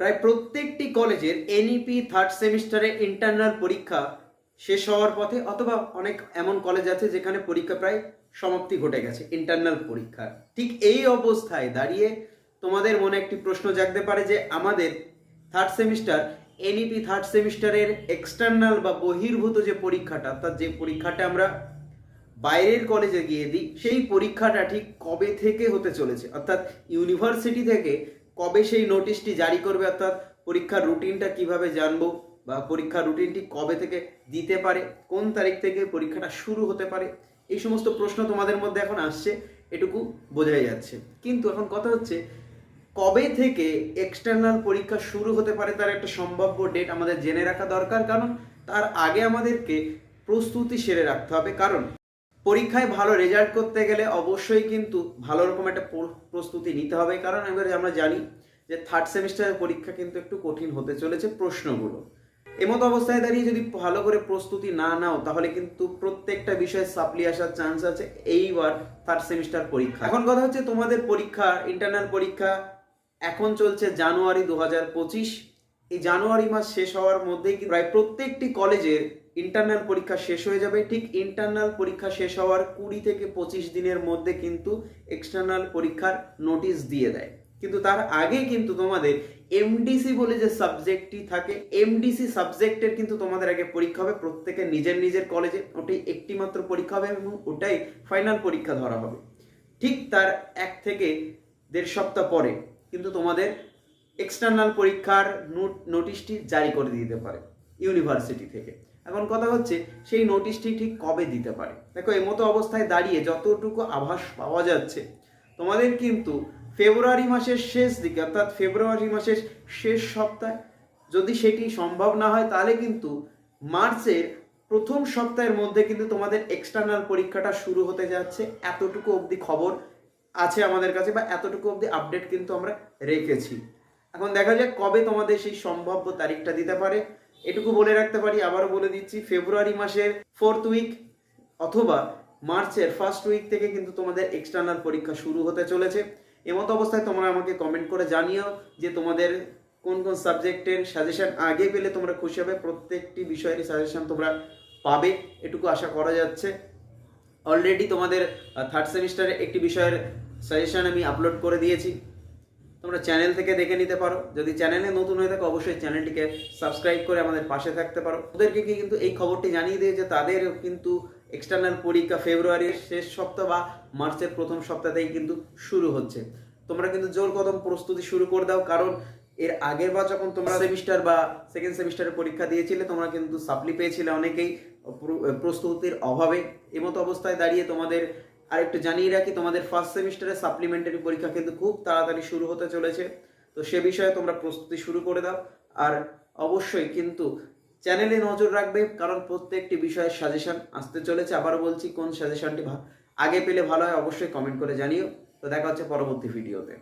প্রায় প্রত্যেকটি কলেজের এনইপি থার্ড সেমিস্টারের ইন্টারনাল পরীক্ষা শেষ হওয়ার পথে অথবা অনেক এমন কলেজ আছে যেখানে পরীক্ষা প্রায় সমাপ্তি ঘটে গেছে ইন্টারনাল পরীক্ষার ঠিক এই অবস্থায় দাঁড়িয়ে তোমাদের মনে একটি প্রশ্ন জাগতে পারে যে আমাদের থার্ড সেমিস্টার এনইপি থার্ড সেমিস্টারের এক্সটার্নাল বা বহির্ভূত যে পরীক্ষাটা, অর্থাৎ যে পরীক্ষাটা আমরা বাইরের কলেজে গিয়ে দিই, সেই পরীক্ষাটা ঠিক কবে থেকে হতে চলেছে? অর্থাৎ ইউনিভার্সিটি থেকে কবে সেই নোটিশটি জারি করবে? অর্থাৎ পরীক্ষার রুটিনটা কীভাবে জানব? বা পরীক্ষার রুটিনটি কবে থেকে দিতে পারে? কোন তারিখ থেকে পরীক্ষাটা শুরু হতে পারে? এই সমস্ত প্রশ্ন তোমাদের মধ্যে এখন আসছে, এটুকু বোঝাই যাচ্ছে। কিন্তু এখন কথা হচ্ছে, কবে থেকে এক্সটার্নাল পরীক্ষা শুরু হতে পারে তার একটা সম্ভাব্য ডেট আমাদের জেনে রাখা দরকার, কারণ তার আগে আমাদেরকে প্রস্তুতি সেরে রাখতে হবে। কারণ পরীক্ষায় ভালো রেজাল্ট করতে গেলে অবশ্যই কিন্তু ভালো রকম একটা প্রস্তুতি নিতে হবে। কারণ এবারে আমরা জানি যে থার্ড সেমিস্টারের পরীক্ষা কিন্তু একটু কঠিন হতে চলেছে প্রশ্নগুলো। এমত অবস্থায় দাঁড়িয়ে যদি ভালো করে প্রস্তুতি না নাও, তাহলে কিন্তু প্রত্যেকটা বিষয়ে সাপ্লি আসার চান্স আছে এইবার থার্ড সেমিস্টার পরীক্ষা। এখন কথা হচ্ছে তোমাদের পরীক্ষা ইন্টারনাল পরীক্ষা, এখন চলছে জানুয়ারি দু হাজার পঁচিশ। এই জানুয়ারি মাস শেষ হওয়ার মধ্যেই প্রায় প্রত্যেকটি কলেজের ইন্টারনাল পরীক্ষা শেষ হয়ে যাবে। ঠিক ইন্টারনাল পরীক্ষা শেষ হওয়ার কুড়ি থেকে পঁচিশ দিনের মধ্যে কিন্তু এক্সটার্নাল পরীক্ষার নোটিশ দিয়ে দেয়। কিন্তু তার আগে কিন্তু তোমাদের এমডিসি বলে যে সাবজেক্টটি থাকে এমডিসি সাবজেক্টের কিন্তু তোমাদের আগে পরীক্ষা হবে। প্রত্যেকের নিজের নিজের কলেজে ওটাই একটি মাত্র পরীক্ষা হবে এবং ওটাই ফাইনাল পরীক্ষা ধরা হবে। ঠিক তার এক থেকে দেড় সপ্তাহ পরে কিন্তু তোমাদের এক্সটার্নাল পরীক্ষার নোট নোটিশটি জারি করে দিতে পারে ইউনিভার্সিটি থেকে। এখন কথা হচ্ছে, সেই নোটিশটি ঠিক কবে দিতে পারে? দেখো এমতো অবস্থায় দাঁড়িয়ে যতটুকু আভাস পাওয়া যাচ্ছে, তোমাদের কিন্তু ফেব্রুয়ারি মাসের শেষ দিকে, অর্থাৎ ফেব্রুয়ারি মাসের শেষ সপ্তাহে, যদি সেটি সম্ভব না হয়, তাহলে কিন্তু মার্চের প্রথম সপ্তাহের মধ্যে কিন্তু তোমাদের এক্সটার্নাল পরীক্ষাটা শুরু হতে যাচ্ছে। এতটুকু অবধি খবর আছে আমাদের কাছে বা এতটুকু অবধি আপডেট কিন্তু আমরা রেখেছি। এখন দেখা যাক কবে তোমাদের সেই সম্ভাব্য তারিখটা দিতে পারে। এটুকু বলে রাখতে পারি, আবারও বলে দিচ্ছি, ফেব্রুয়ারি মাসের ফোর্থ উইক অথবা মার্চের ফার্স্ট উইক থেকে কিন্তু তোমাদের এক্সটার্নাল পরীক্ষা শুরু হতে চলেছে। এমতো অবস্থায় তোমরা আমাকে কমেন্ট করে জানিও যে তোমাদের কোন কোন সাবজেক্টের সাজেশন আগে পেলে তোমরা খুশি হবে, প্রত্যেকটি বিষয়ের সাজেশন তোমরা পাবে, এটুকু আশা করা যাচ্ছে। অলরেডি তোমাদের থার্ড সেমিস্টারে একটি বিষয়ের সাজেশন আমি আপলোড করে দিয়েছি। তোমরা চ্যানেল থেকে দেখে নিতে পারো। যদি চ্যানেলে নতুন হয়ে থাকে, অবশ্যই চ্যানেলটিকে সাবস্ক্রাইব করে আমাদের পাশে থাকতে পারো। ওদেরকে কিন্তু এই খবরটি জানিয়ে দিয়ে যে তাদের কিন্তু এক্সটার্নাল পরীক্ষা ফেব্রুয়ারির শেষ সপ্তাহ বা মার্চের প্রথম সপ্তাহ থেকে কিন্তু শুরু হচ্ছে। তোমরা কিন্তু জোর কদম প্রস্তুতি শুরু করে দাও, কারণ এর আগের বার যখন তোমরা সেমিস্টার বা সেকেন্ড সেমিস্টারের পরীক্ষা দিয়েছিলে, তোমরা কিন্তু সাপ্লি পেয়েছিলে অনেকেই। প্রস্তুতির অভাবে এমতো অবস্থায় দাঁড়িয়ে তোমাদের আরেকটু জানিয়ে রাখি, তোমাদের ফার্স্ট সেমিস্টারের সাপ্লিমেন্টারি পরীক্ষা কিন্তু খুব তাড়াতাড়ি শুরু হতে চলেছে। তো সে বিষয়ে তোমরা প্রস্তুতি শুরু করে দাও। আর অবশ্যই কিন্তু চ্যানেলে নজর রাখবে, কারণ প্রত্যেকটি বিষয়ের সাজেশন আসতে চলেছে। আবার বলছি, কোন সাজেশনটি আগে পেলে ভালো হয়, অবশ্যই কমেন্ট করে জানিও। তো দেখা হচ্ছে পরবর্তী ভিডিওতে